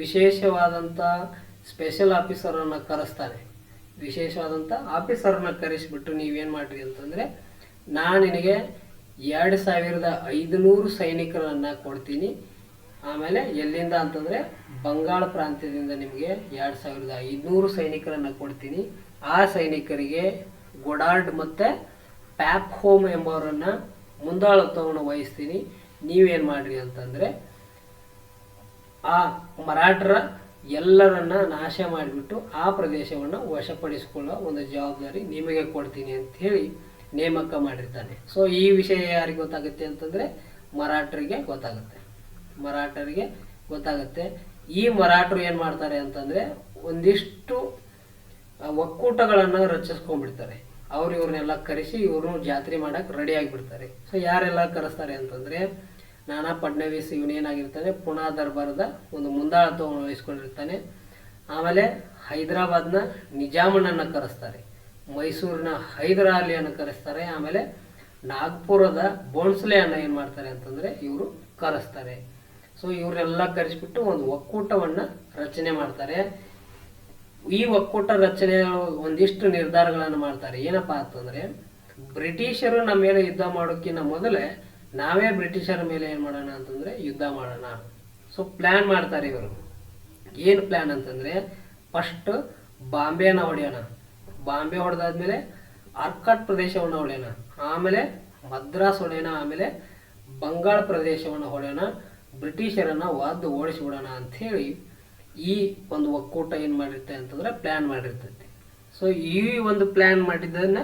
A: ವಿಶೇಷವಾದಂಥ ಸ್ಪೆಷಲ್ ಆಫೀಸರನ್ನು ಕರೆಸ್ತಾನೆ. ವಿಶೇಷವಾದಂಥ ಆಫೀಸರ್ನ ಕರೆಸಿಬಿಟ್ಟು ನೀವೇನು ಮಾಡ್ರಿ ಅಂತಂದರೆ ನಾನು ನಿನಗೆ ಎರಡು ಸಾವಿರದ ಐದುನೂರು ಸೈನಿಕರನ್ನು ಕೊಡ್ತೀನಿ. ಆಮೇಲೆ ಎಲ್ಲಿಂದ ಅಂತಂದರೆ, ಬಂಗಾಳ ಪ್ರಾಂತ್ಯದಿಂದ ನಿಮಗೆ ಎರಡು ಸಾವಿರದ ಐದುನೂರು ಸೈನಿಕರನ್ನು ಕೊಡ್ತೀನಿ. ಆ ಸೈನಿಕರಿಗೆ ಗೊಡಾರ್ಡ್ ಮತ್ತು ಪ್ಯಾಪ್ ಹೋಮ್ ಎಂಬವರನ್ನು ಮುಂದಾಳತ್ವವನ್ನು ವಹಿಸ್ತೀನಿ. ನೀವೇನು ಮಾಡ್ರಿ ಅಂತಂದರೆ, ಆ ಮರಾಠರ ಎಲ್ಲರನ್ನ ನಾಶ ಮಾಡಿಬಿಟ್ಟು ಆ ಪ್ರದೇಶವನ್ನು ವಶಪಡಿಸಿಕೊಳ್ಳೋ ಒಂದು ಜವಾಬ್ದಾರಿ ನಿಮಗೆ ಕೊಡ್ತೀನಿ ಅಂತ ಹೇಳಿ ನೇಮಕ ಮಾಡಿರ್ತಾನೆ. ಸೊ ಈ ವಿಷಯ ಯಾರಿಗೆ ಗೊತ್ತಾಗುತ್ತೆ ಅಂತಂದರೆ ಮರಾಠರಿಗೆ ಗೊತ್ತಾಗುತ್ತೆ. ಮರಾಠರಿಗೆ ಗೊತ್ತಾಗುತ್ತೆ. ಈ ಮರಾಠರು ಏನು ಮಾಡ್ತಾರೆ ಅಂತಂದರೆ ಒಂದಿಷ್ಟು ಒಕ್ಕೂಟಗಳನ್ನು ರಚಿಸ್ಕೊಂಡ್ಬಿಡ್ತಾರೆ. ಅವ್ರು ಇವ್ರನ್ನೆಲ್ಲ ಕರೆಸಿ ಇವ್ರನ್ನ ಜಾತ್ರೆ ಮಾಡೋಕ್ಕೆ ರೆಡಿ ಆಗಿಬಿಡ್ತಾರೆ. ಸೊ ಯಾರೆಲ್ಲ ಕರೆಸ್ತಾರೆ ಅಂತಂದರೆ ನಾನಾ ಫಡ್ನವೀಸ್ ಇವನೇನಾಗಿರ್ತಾನೆ ಪುಣಾ ದರ್ಬಾರದ ಒಂದು ಮುಂದಾಳತ್ವವನ್ನು ವಹಿಸ್ಕೊಂಡಿರ್ತಾನೆ. ಆಮೇಲೆ ಹೈದರಾಬಾದ್ನ ನಿಜಾಮನನ್ನು ಕರೆಸ್ತಾರೆ. ಮೈಸೂರಿನ ಹೈದರ ಅಲಿಯನ್ನು ಕರೆಸ್ತಾರೆ. ಆಮೇಲೆ ನಾಗ್ಪುರದ ಬೋನ್ಸ್ಲೆಯನ್ನು ಏನು ಮಾಡ್ತಾರೆ ಅಂತಂದರೆ ಇವರು ಕರೆಸ್ತಾರೆ. ಸೊ ಇವರೆಲ್ಲ ಕರೆಸ್ಬಿಟ್ಟು ಒಂದು ಒಕ್ಕೂಟವನ್ನು ರಚನೆ ಮಾಡ್ತಾರೆ. ಈ ಒಕ್ಕೂಟ ರಚನೆ ಒಂದಿಷ್ಟು ನಿರ್ಧಾರಗಳನ್ನು ಮಾಡ್ತಾರೆ. ಏನಪ್ಪಾ ಅಂತಂದ್ರೆ, ಬ್ರಿಟಿಷರು ನಮ್ಮ ಮೇಲೆ ಯುದ್ಧ ಮಾಡೋಕ್ಕಿಂತ ಮೊದಲೇ ನಾವೇ ಬ್ರಿಟಿಷರ ಮೇಲೆ ಏನು ಮಾಡೋಣ ಅಂತಂದ್ರೆ ಯುದ್ಧ ಮಾಡೋಣ. ಸೊ ಪ್ಲ್ಯಾನ್ ಮಾಡ್ತಾರೆ ಇವರು. ಏನು ಪ್ಲ್ಯಾನ್ ಅಂತಂದ್ರೆ ಫಸ್ಟ್ ಬಾಂಬೆನ ಹೊಡೆಯೋಣ. ಬಾಂಬೆ ಹೊಡೆದಾದ್ಮೇಲೆ ಅರ್ಕಟ್ ಪ್ರದೇಶವನ್ನು ಹೊಡೆಯೋಣ. ಆಮೇಲೆ ಮದ್ರಾಸ್ ಹೊಡೆಯೋಣ, ಆಮೇಲೆ ಬಂಗಾಳ ಪ್ರದೇಶವನ್ನು ಹೊಡೆಯೋಣ. ಬ್ರಿಟಿಷರನ್ನ ವಾದ್ದು ಅಂತ ಅಂಥೇಳಿ ಈ ಒಂದು ಒಕ್ಕೂಟ ಏನು ಮಾಡಿರ್ತೇವೆ ಅಂತಂದ್ರೆ ಪ್ಲ್ಯಾನ್ ಮಾಡಿರ್ತೈತಿ. ಸೊ ಈ ಒಂದು ಪ್ಲ್ಯಾನ್ ಮಾಡಿದ್ದನ್ನ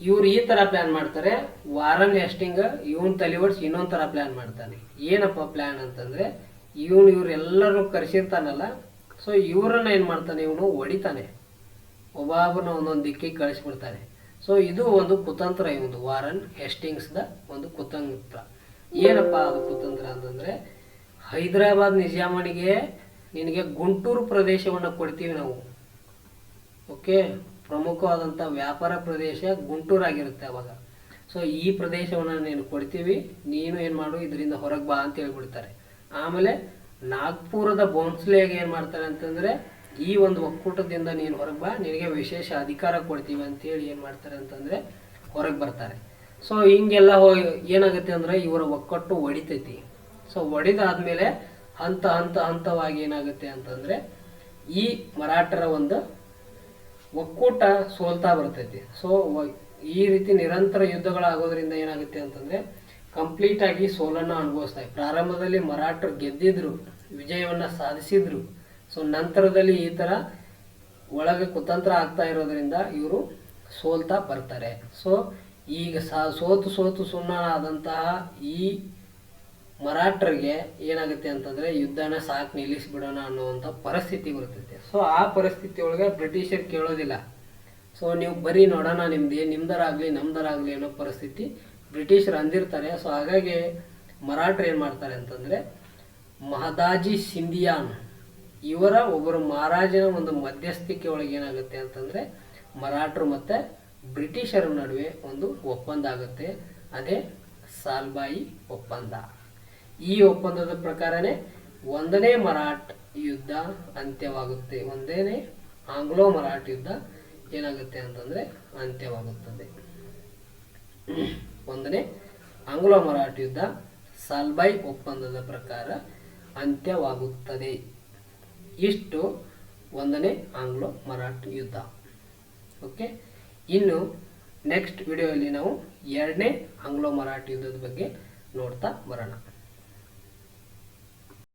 A: ಇವ್ರು ಈ ಥರ ಪ್ಲ್ಯಾನ್ ಮಾಡ್ತಾರೆ ವಾರನ್ ಎಸ್ಟಿಂಗ್ ಇವನ್ ತಲೆ ಓಡಿಸಿ ಇನ್ನೊಂದು ಥರ ಪ್ಲ್ಯಾನ್ ಮಾಡ್ತಾನೆ. ಏನಪ್ಪ ಪ್ಲ್ಯಾನ್ ಅಂತಂದ್ರೆ, ಇವನು ಇವ್ರೆಲ್ಲರೂ ಕರೆಸಿರ್ತಾನಲ್ಲ ಸೊ ಇವರನ್ನ ಏನು ಮಾಡ್ತಾನೆ, ಇವನು ಹೊಡಿತಾನೆ. ಒಬ್ಬೊಬ್ಬನ ಒಂದೊಂದು ದಿಕ್ಕಿಗೆ ಕಳಿಸ್ಬಿಡ್ತಾನೆ. ಸೊ ಇದು ಒಂದು ಕುತಂತ್ರ ಇವನು ವಾರನ್ ಹೆಸ್ಟಿಂಗ್ಸ್ದ ಒಂದು ಕುತಂತ್ರ. ಏನಪ್ಪ ಅದು ಕುತಂತ್ರ ಅಂತಂದ್ರೆ, ಹೈದರಾಬಾದ್ ನಿಜಾಮನಿಗೆ ನಿನಗೆ ಗುಂಟೂರು ಪ್ರದೇಶವನ್ನು ಕೊಡ್ತೀವಿ ನಾವು. ಓಕೆ ಪ್ರಮುಖವಾದಂಥ ವ್ಯಾಪಾರ ಪ್ರದೇಶ ಗುಂಟೂರಾಗಿರುತ್ತೆ ಅವಾಗ. ಸೊ ಈ ಪ್ರದೇಶವನ್ನು ನೀನು ಕೊಡ್ತೀವಿ, ನೀನು ಏನು ಮಾಡು, ಇದರಿಂದ ಹೊರಗೆ ಬಾ ಅಂತ ಹೇಳ್ಬಿಡ್ತಾರೆ. ಆಮೇಲೆ ನಾಗ್ಪುರದ ಬೌನ್ಸ್ಲೆಗೆ ಏನು ಮಾಡ್ತಾರೆ ಅಂತಂದರೆ, ಈ ಒಂದು ಒಕ್ಕೂಟದಿಂದ ನೀನು ಹೊರಗೆ ಬಾ, ನಿನಗೆ ವಿಶೇಷ ಅಧಿಕಾರ ಕೊಡ್ತೀವಿ ಅಂತೇಳಿ ಏನು ಮಾಡ್ತಾರೆ ಅಂತಂದರೆ, ಹೊರಗೆ ಬರ್ತಾರೆ. ಸೊ ಹಿಂಗೆಲ್ಲ ಏನಾಗುತ್ತೆ ಅಂದರೆ, ಇವರ ಒಕ್ಕಟ್ಟು ಒಡಿತೈತಿ. ಸೊ ಒಡೆದಾದ್ಮೇಲೆ ಹಂತ ಹಂತ ಹಂತವಾಗಿ ಏನಾಗುತ್ತೆ ಅಂತಂದರೆ, ಈ ಮರಾಠರ ಒಂದು ಒಕ್ಕೂಟ ಸೋಲ್ತಾ ಬರ್ತೈತಿ. ಸೊ ಈ ರೀತಿ ನಿರಂತರ ಯುದ್ಧಗಳಾಗೋದ್ರಿಂದ ಏನಾಗುತ್ತೆ ಅಂತಂದ್ರೆ ಕಂಪ್ಲೀಟ್ ಆಗಿ ಸೋಲನ್ನು ಅನುಭವಿಸ್ತಾ ಪ್ರಾರಂಭದಲ್ಲಿ ಮರಾಠರು ಗೆದ್ದಿದ್ರು, ವಿಜಯವನ್ನ ಸಾಧಿಸಿದ್ರು. ಸೊ ನಂತರದಲ್ಲಿ ಈ ಥರ ಒಳಗೆ ಕುತಂತ್ರ ಆಗ್ತಾ ಇರೋದ್ರಿಂದ ಇವರು ಸೋಲ್ತಾ ಬರ್ತಾರೆ. ಸೊ ಈಗ ಸಾ, ಸೋತು ಸೋತು ಸುಣ್ಣಾದಂತಹ ಈ ಮರಾಠರಿಗೆ ಏನಾಗುತ್ತೆ ಅಂತಂದ್ರೆ ಯುದ್ಧನ ಸಾಕು ನಿಲ್ಲಿಸ್ಬಿಡೋಣ ಅನ್ನುವಂಥ ಪರಿಸ್ಥಿತಿ ಬರ್ತೈತೆ. ಸೊ ಆ ಪರಿಸ್ಥಿತಿ ಒಳಗೆ ಬ್ರಿಟಿಷರು ಕೇಳೋದಿಲ್ಲ. ಸೊ ನೀವು ಬರೀ ನೋಡೋಣ ನಿಮ್ದು ನಿಮ್ದರಾಗಲಿ, ನಮ್ದರಾಗಲಿ ಅನ್ನೋ ಪರಿಸ್ಥಿತಿ ಬ್ರಿಟಿಷರು ಅಂದಿರ್ತಾರೆ. ಸೊ ಹಾಗಾಗಿ ಮರಾಠರು ಏನು ಮಾಡ್ತಾರೆ ಅಂತಂದರೆ ಮಹದಾಜಿ ಸಿಂಧಿಯಾನ್ ಇವರ ಒಬ್ಬರು ಮಹಾರಾಜನ ಒಂದು ಮಧ್ಯಸ್ಥಿಕೆ ಒಳಗೆ ಏನಾಗುತ್ತೆ ಅಂತಂದರೆ ಮರಾಠರು ಮತ್ತು ಬ್ರಿಟಿಷರ ನಡುವೆ ಒಂದು ಒಪ್ಪಂದ ಆಗುತ್ತೆ. ಅದೇ ಸಾಲ್ಬಾಯಿ ಒಪ್ಪಂದ. ಈ ಒಪ್ಪಂದದ ಪ್ರಕಾರನೇ ಒಂದನೇ ಮರಾಠ ಯುದ್ಧ ಅಂತ್ಯವಾಗುತ್ತೆ. ಒಂದನೇ ಆಂಗ್ಲೋ ಮರಾಠ ಯುದ್ಧ ಏನಾಗುತ್ತೆ ಅಂತಂದ್ರೆ ಅಂತ್ಯವಾಗುತ್ತದೆ. ಒಂದನೇ ಆಂಗ್ಲೋ ಮರಾಠ ಯುದ್ಧ ಸಾಲ್ಬೈ ಒಪ್ಪಂದದ ಪ್ರಕಾರ ಅಂತ್ಯವಾಗುತ್ತದೆ. ಇಷ್ಟು ಒಂದನೇ ಆಂಗ್ಲೋ ಮರಾಠ ಯುದ್ಧ. ಓಕೆ? ಇನ್ನು ನೆಕ್ಸ್ಟ್ ವಿಡಿಯೋದಲ್ಲಿ ನಾವು ಎರಡನೇ ಆಂಗ್ಲೋ ಮರಾಠ ಯುದ್ಧದ ಬಗ್ಗೆ ನೋಡ್ತಾ ಬರೋಣ.